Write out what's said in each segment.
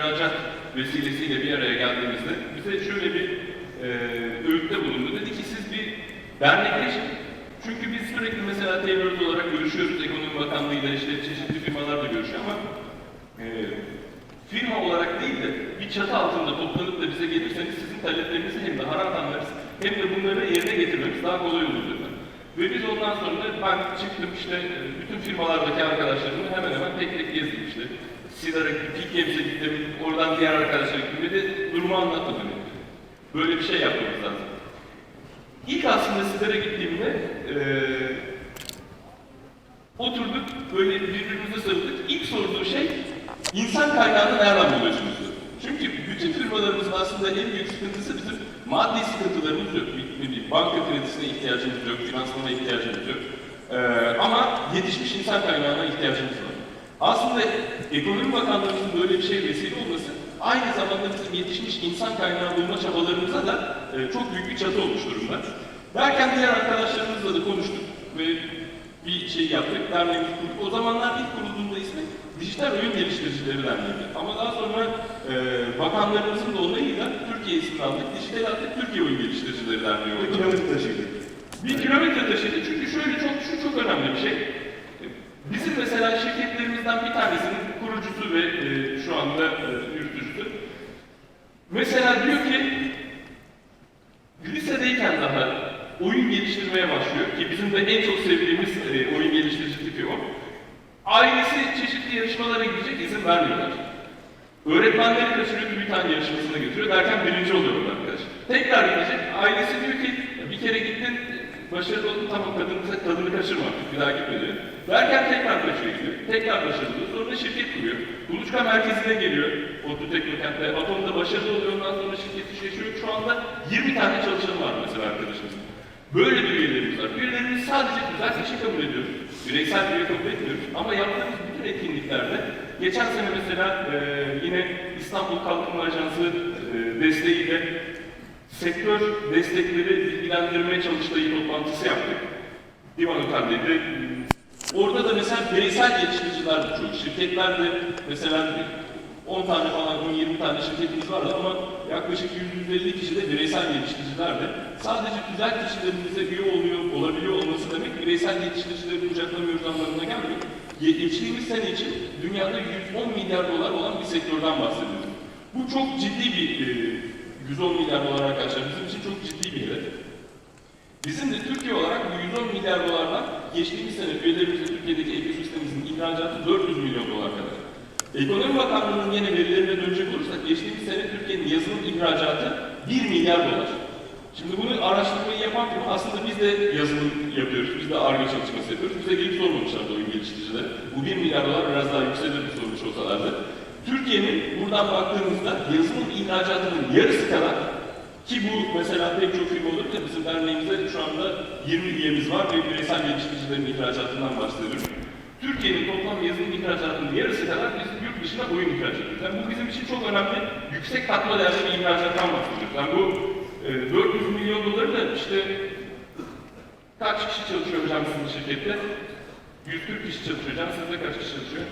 ihracat vesilesiyle bir araya geldiğimizde bize şöyle bir e, öğütte bulundu. Dedi ki siz bir dernekleşin. Çünkü biz sürekli mesela Taylor'ız olarak görüşüyoruz. Ekonomi Bakanlığı'yla işte çeşitli firmalarla görüşüyor ama e, firma olarak değil de bir çatı altında toplanıp da bize gelirseniz sizin taleplerinizi hem daha rahat anlarız hem de bunları yerine getirmemiz daha kolay olur dediler. Ve biz ondan sonra ben çıktım işte e, bütün firmalardaki arkadaşlarımı hemen hemen tek tek gezdim işte. Sigara Pilkems'e gittim, oradan diğer arkadaşlara gittim ve de durumu anlattım hani. Böyle bir şey yapmamız lazım. İlk aslında sizlere gittiğimde eee oturduk böyle birbirimize sarıldık. İlk sorduğu şey insan kaynağını nereden buluyorsunuz? Çünkü bütün firmalarımızın aslında en büyük sıkıntısı bizim maddi sıkıntılarımız yok. Bir, bir banka kredisine ihtiyacımız yok, finansmana ihtiyacımız yok. Eee, ama yetişmiş insan kaynağına ihtiyacımız var. Aslında Ekonomi Bakanlığımızın böyle bir şey vesile olması aynı zamanda bizim yetişmiş insan kaynağı bulma çabalarımıza da e, çok büyük bir çatı olmuş durumda. Derken diğer arkadaşlarımızla da konuştuk ve bir şey yaptık, derneğimizi kurduk. O zamanlar ilk kurulduğunda ismi Dijital Oyun Geliştiricileri Derneği'ydi. Ama daha sonra e, bakanlarımızın da onayıyla Türkiye ismini aldık. Dijital artık Türkiye Oyun Geliştiricileri Derneği oldu. Kilometre taşıydı. Bir kilometre taşıydı çünkü şöyle çok şu çok önemli bir şey. Bizim mesela şirketlerimizden bir tanesinin ve e, şu anda e, yürütücüsü. Mesela diyor ki lisedeyken daha oyun geliştirmeye başlıyor ki bizim de en çok sevdiğimiz e, oyun geliştirici tipi o. Ailesi çeşitli yarışmalara gidecek izin vermiyorlar. Öğretmenleri kaçırıyor TÜBİTAK yarışmasına götürüyor derken birinci oluyor orada arkadaş. Tekrar gidecek. Ailesi diyor ki bir kere gittin başarılı oldun tamam tadını, tadını kaçırma artık bir daha gitme diyor. Derken tekrar kaçıyor gidiyor. Tekrar başarılı. Sonra şirket kuruyor. Kuluçka merkezine geliyor. ODTÜ Teknokent'te. Atom'da başarılı oluyor. Ondan sonra şirket işleşiyor. Şu anda 20 tane çalışanı var mesela arkadaşımızın. Böyle bir üyelerimiz var. Üyelerimiz sadece güzel kişi kabul ediyoruz. Bireysel üye kabul etmiyoruz. Ama yaptığımız bütün etkinliklerde geçen sene mesela e, yine İstanbul Kalkınma Ajansı e, desteğiyle sektör destekleri bilgilendirme çalıştayı toplantısı yaptık. Divan Otel'deydi. Orada da mesela bireysel geliştiriciler de çok. Şirketler de mesela 10 tane falan 10-20 tane şirketimiz vardı ama yaklaşık 100-150 kişi de bireysel geliştiricilerdi. Sadece güzel kişilerimize üye oluyor, olabiliyor olması demek bireysel geliştiricileri kucaklamıyoruz anlamına gelmiyor. Ge- Geçtiğimiz sene için dünyada 110 milyar dolar olan bir sektörden bahsediyoruz. Bu çok ciddi bir e, 110 milyar dolar arkadaşlar bizim için çok ciddi bir hedef. Bizim de Türkiye olarak bu 110 milyar dolardan geçtiğimiz sene üyelerimizin Türkiye'deki ekosistemimizin ihracatı 400 milyon dolar kadar. Ekonomi Bakanlığı'nın yine verilerine dönecek olursak geçtiğimiz sene Türkiye'nin yazılım ihracatı 1 milyar dolar. Şimdi bunu araştırmayı yapan firma aslında biz de yazılım yapıyoruz, biz de ARGE çalışması yapıyoruz. Bize gelip sormamışlardı oyun geliştiriciler. Bu 1 milyar dolar biraz daha yükselir sormuş olsalardı. Türkiye'nin buradan baktığımızda yazılım ihracatının yarısı kadar ki bu mesela pek çok firma olur ya bizim derneğimizde şu anda 20 üyemiz var ve bireysel geliştiricilerin ihracatından bahsediyorum. Türkiye'nin toplam yazılım ihracatının yarısı kadar biz yurt dışına oyun ihraç ediyoruz. Yani bu bizim için çok önemli, yüksek katma değerli bir ihracattan bahsediyoruz. Yani bu e, 400 milyon doları da işte kaç kişi çalışıyor hocam sizin şirkette? 140 kişi çalışıyor hocam, sizde kaç kişi çalışıyor?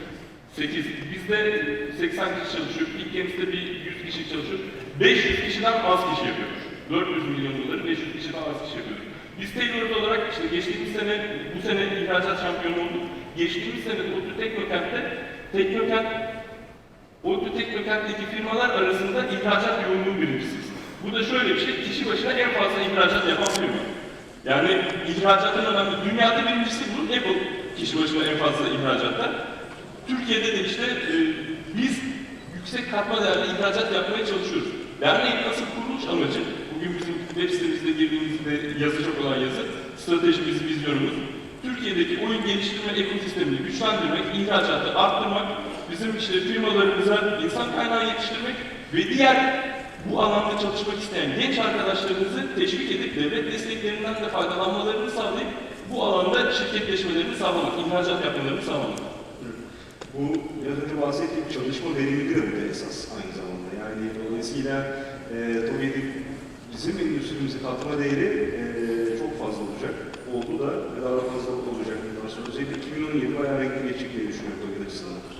8. Bizde 80 kişi çalışıyor, ilk gemimizde bir 100 kişi çalışıyor. 500 kişiden az kişi yapıyoruz. 400 milyon doları 500 kişiden az kişi yapıyoruz. Biz Taylor olarak işte geçtiğimiz sene, bu sene ihracat şampiyonu olduk. Geçtiğimiz sene ODTÜ Teknokent'te, Teknokent, ODTÜ Teknokent'teki firmalar arasında ihracat yoğunluğu birincisiyiz. Bu da şöyle bir şey, kişi başına en fazla ihracat yapan firma. Yani ihracatın önemli, dünyada birincisi bu, Apple kişi başına en fazla ihracatta. Türkiye'de de işte e, biz yüksek katma değerli ihracat yapmaya çalışıyoruz. Derneğin asıl kuruluş amacı, bugün bizim web sitemizde girdiğimizde yazacak olan yazı, stratejimiz, vizyonumuz, Türkiye'deki oyun geliştirme ekosistemini güçlendirmek, ihracatı arttırmak, bizim işte firmalarımıza insan kaynağı yetiştirmek ve diğer bu alanda çalışmak isteyen genç arkadaşlarımızı teşvik edip devlet desteklerinden de faydalanmalarını sağlayıp bu alanda şirketleşmelerini sağlamak, ihracat yapmalarını sağlamak. Bu biraz önce bahsettiğim çalışma verimliliği de esas aynı zamanda. Yani dolayısıyla e, TOGE'nin bizim endüstrimize katma değeri e, çok fazla olacak. Oldu da daha da fazla olacak bundan sonra. Özellikle 2017 bayağı renkli geçecek diye düşünüyorum TOGE açısından.